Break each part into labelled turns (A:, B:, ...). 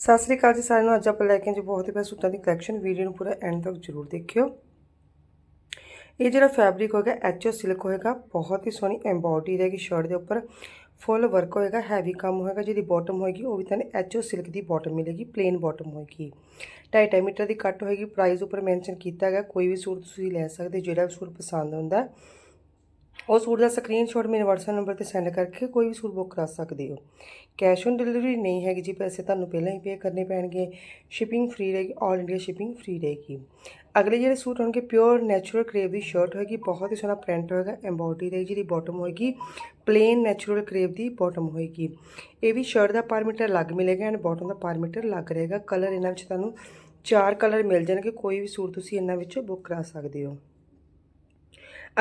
A: ਸਤਿ ਸ੍ਰੀ ਅਕਾਲ ਜੀ ਸਾਰਿਆਂ ਨੂੰ। ਅੱਜ ਆਪਾਂ ਲੈ ਕੇ ਜੀ ਬਹੁਤ ਹੀ ਪਿਆਰੇ ਸੂਟਾਂ ਦੀ ਕਲੈਕਸ਼ਨ ਵੀਡੀਓ ਨੂੰ ਪੂਰਾ ਐਂਡ ਤੱਕ ਜ਼ਰੂਰ ਦੇਖਿਓ। ਇਹ ਜਿਹੜਾ ਫੈਬਰਿਕ ਹੋਏਗਾ ਐਚਓ ਸਿਲਕ ਹੋਏਗਾ, ਬਹੁਤ ਹੀ ਸੋਹਣੀ ਐਮਬੋਡੀ ਰਹੇਗੀ ਸ਼ਰਟ ਦੇ ਉੱਪਰ। ਫੁੱਲ ਵਰਕ ਹੋਏਗਾ ਹੈਵੀ ਕੰਮ ਹੋਏਗਾ, ਜਿਹਦੀ ਬਾਟਮ ਹੋਏਗੀ, ਉਹ ਵੀ ਤੁਹਾਨੂੰ ਐਚਓ ਸਿਲਕ ਦੀ ਬਾਟਮ ਮਿਲੇਗੀ ਪਲੇਨ ਬਾਟਮ ਹੋਏਗੀ। 2.5 ਮੀਟਰ ਦੀ ਕੱਟ ਹੋਏਗੀ ਪ੍ਰਾਈਸ ਉੱਪਰ ਮੈਂਸ਼ਨ ਕੀਤਾ ਗਿਆ, ਕੋਈ ਵੀ ਸੂਟ ਤੁਸੀਂ ਲੈ ਸਕਦੇ ਜਿਹੜਾ ਵੀ ਸੂਟ ਪਸੰਦ ਹੁੰਦਾ। ਹੈ। ਉਹ ਸੂਟ ਦਾ ਸਕਰੀਨਸ਼ਾਟ ਮੇਰੇ WhatsApp ਨੰਬਰ ਤੇ ਸੈਂਡ ਕਰਕੇ ਕੋਈ ਵੀ ਸੂਟ ਬੁੱਕ ਕਰਾ ਸਕਦੇ ਹੋ। ਕੈਸ਼ ਔਨ ਡਿਲੀਵਰੀ ਨਹੀਂ ਹੈਗੀ ਜੀ, ਪੈਸੇ ਤੁਹਾਨੂੰ ਪਹਿਲਾਂ ਹੀ ਪੇ ਕਰਨੇ ਪੈਣਗੇ। ਸ਼ਿਪਿੰਗ ਫ੍ਰੀ ਰਹੇਗੀ ਆਲ ਇੰਡੀਆ ਸ਼ਿਪਿੰਗ ਫ੍ਰੀ ਰਹੇਗੀ। ਅਗਲੇ ਜਿਹੜੇ ਸੂਟ ਹੋਣਗੇ ਪਿਓਰ ਨੈਚੁਰਲ ਕਰੇਵ ਦੀ ਸ਼ਰਟ ਹੋਏਗੀ, ਬਹੁਤ ਹੀ ਸੋਹਣਾ ਪ੍ਰਿੰਟ ਹੋਏਗਾ ਐਮਬੋਡੀ ਰਹੇਗੀ ਜਿਹਦੀ ਬਾਟਮ ਹੋਏਗੀ ਪਲੇਨ ਨੈਚੁਰਲ ਕਰੇਵ ਦੀ ਬਾਟਮ ਹੋਏਗੀ। ਇਹ ਵੀ ਸ਼ਰਟ ਦਾ ਪਰ ਮੀਟਰ ਅਲੱਗ ਮਿਲੇਗਾ ਐਂਡ ਬਾਟਮ ਦਾ ਪਰ ਮੀਟਰ ਅਲੱਗ ਰਹੇਗਾ। ਕਲਰ ਇਹਨਾਂ ਵਿੱਚ ਤੁਹਾਨੂੰ ਚਾਰ ਕਲਰ ਮਿਲ ਜਾਣਗੇ, ਕੋਈ ਵੀ ਸੂਟ ਤੁਸੀਂ ਇਹਨਾਂ ਵਿੱਚੋਂ ਬੁੱਕ ਕਰਾ ਸਕਦੇ ਹੋ।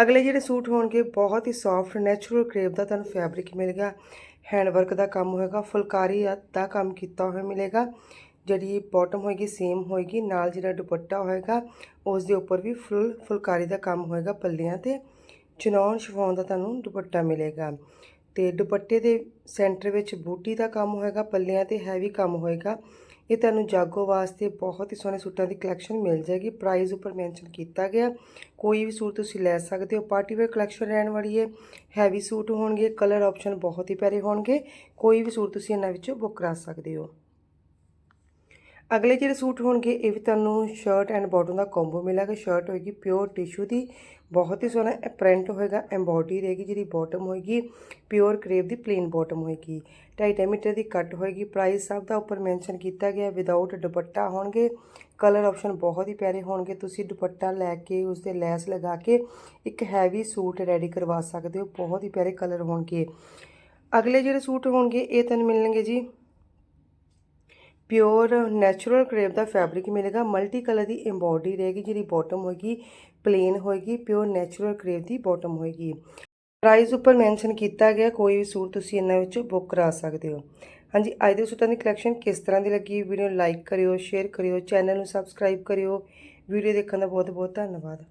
A: ਅਗਲੇ ਜਿਹੜੇ ਸੂਟ ਹੋਣਗੇ, ਬਹੁਤ ਹੀ ਸੌਫਟ ਨੈਚੁਰਲ ਕਰੇਪ ਦਾ ਤੁਹਾਨੂੰ ਫੈਬਰਿਕ ਮਿਲੇਗਾ। ਹੈਂਡ ਵਰਕ ਦਾ ਕੰਮ ਹੋਏਗਾ, ਫੁਲਕਾਰੀ ਦਾ ਕੰਮ ਕੀਤਾ ਹੋਇਆ ਮਿਲੇਗਾ। ਜਿਹੜੀ ਬਾਟਮ ਹੋਏਗੀ ਸੇਮ ਹੋਏਗੀ, ਨਾਲ ਜਿਹੜਾ ਦੁਪੱਟਾ ਹੋਏਗਾ ਉਸ ਦੇ ਉੱਪਰ ਵੀ ਫੁੱਲ ਫੁਲਕਾਰੀ ਦਾ ਕੰਮ ਹੋਏਗਾ ਪੱਲਿਆਂ ਤੇ। ਚਨੌਨ ਸ਼ਿਫੋਨ ਦਾ ਤੁਹਾਨੂੰ ਦੁਪੱਟਾ ਮਿਲੇਗਾ। ਤੇ ਦੁਪੱਟੇ ਦੇ ਸੈਂਟਰ ਵਿੱਚ ਬੂਟੀ ਦਾ ਕੰਮ ਹੋਏਗਾ, ਪੱਲਿਆਂ ਤੇ ਹੈਵੀ ਕੰਮ ਹੋਏਗਾ। ਇਹ ਤੁਹਾਨੂੰ ਜਾਗੋ ਵਾਸਤੇ ਬਹੁਤ ਹੀ ਸੋਹਣੇ ਸੂਟਾਂ ਦੀ ਕਲੈਕਸ਼ਨ ਮਿਲ ਜਾਏਗੀ। ਪ੍ਰਾਈਸ ਉੱਪਰ ਮੈਂਸ਼ਨ ਕੀਤਾ ਗਿਆ। ਕੋਈ ਵੀ ਸੂਟ ਤੁਸੀਂ ਲੈ ਸਕਦੇ ਹੋ। ਪਾਰਟੀ ਵੇਅਰ ਕਲੈਕਸ਼ਨ ਰਹਿਣ ਵਾਲੀ ਹੈ। ਹੈਵੀ ਸੂਟ ਹੋਣਗੇ। ਕਲਰ ਆਪਸ਼ਨ ਬਹੁਤ ਹੀ ਪਿਆਰੇ ਹੋਣਗੇ। ਕੋਈ ਵੀ ਸੂਟ ਤੁਸੀਂ ਇਹਨਾਂ ਵਿੱਚੋਂ ਬੁੱਕ ਕਰਾ ਸਕਦੇ ਹੋ। ਅਗਲੇ ਜਿਹੜੇ ਸੂਟ ਹੋਣਗੇ, ਇਹ ਵੀ ਤੁਹਾਨੂੰ ਸ਼ਰਟ ਐਂਡ ਬਾਟਮ ਦਾ ਕੰਬੋ ਮਿਲੇਗਾ। ਸ਼ਰਟ ਹੋਏਗੀ ਪਿਓਰ ਟਿਸ਼ੂ ਦੀ, ਬਹੁਤ ਹੀ ਸੋਹਣਾ ਪ੍ਰਿੰਟ ਹੋਏਗਾ ਐਮਬੋਡੀ ਰਹੇਗੀ ਜਿਹਦੀ ਬਾਟਮ ਹੋਏਗੀ ਪਿਓਰ ਕਰੇਵ ਦੀ ਪਲੇਨ ਬਾਟਮ ਹੋਏਗੀ। 2.5 ਮੀਟਰ ਦੀ ਕੱਟ ਹੋਏਗੀ ਪ੍ਰਾਈਸ ਸਭ ਦਾ ਉੱਪਰ ਮੈਂਸ਼ਨ ਕੀਤਾ ਗਿਆ ਵਿਦਆਊਟ ਦੁਪੱਟਾ ਹੋਣਗੇ ਕਲਰ ਆਪਸ਼ਨ ਬਹੁਤ ਹੀ ਪਿਆਰੇ ਹੋਣਗੇ, ਤੁਸੀਂ ਦੁਪੱਟਾ ਲੈ ਕੇ ਉਸ ਤੇ ਲੈਸ ਲਗਾ ਕੇ, ਇੱਕ ਹੈਵੀ ਸੂਟ ਰੈਡੀ ਕਰਵਾ ਸਕਦੇ ਹੋ, ਬਹੁਤ ਹੀ ਪਿਆਰੇ ਕਲਰ ਹੋਣਗੇ। ਅਗਲੇ ਜਿਹੜੇ ਸੂਟ ਹੋਣਗੇ, ਇਹ ਤੁਹਾਨੂੰ ਮਿਲਣਗੇ ਜੀ ਪਿਓਰ ਨੈਚੁਰਲ ਕਰੇਪ ਦਾ ਫੈਬਰਿਕ ਮਿਲੇਗਾ। ਮਲਟੀ ਕਲਰ ਦੀ ਐਮਬੋਡੀ ਰਹੇਗੀ, ਜਿਹੜੀ ਬਾਟਮ ਹੋਏਗੀ ਪਲੇਨ ਹੋਏਗੀ, ਪਿਓਰ ਨੈਚੁਰਲ ਕਰੇਪ ਦੀ ਬਾਟਮ ਹੋਏਗੀ। ਪ੍ਰਾਈਸ ਉੱਪਰ ਮੈਂਸ਼ਨ ਕੀਤਾ ਗਿਆ, ਕੋਈ ਵੀ ਸੂਟ ਤੁਸੀਂ ਇਹਨਾਂ ਵਿੱਚੋਂ ਬੁੱਕ ਕਰਾ ਸਕਦੇ ਹੋ। ਹਾਂਜੀ, ਅੱਜ ਦੇ ਸੂਟਾਂ ਦੀ ਕਲੈਕਸ਼ਨ ਕਿਸ ਤਰ੍ਹਾਂ ਦੀ ਲੱਗੀ? ਵੀਡੀਓ ਲਾਈਕ ਕਰਿਓ ਸ਼ੇਅਰ ਕਰਿਓ ਚੈਨਲ ਨੂੰ ਸਬਸਕ੍ਰਾਈਬ ਕਰਿਓ। ਵੀਡੀਓ ਦੇਖਣ ਦਾ ਬਹੁਤ ਬਹੁਤ ਧੰਨਵਾਦ।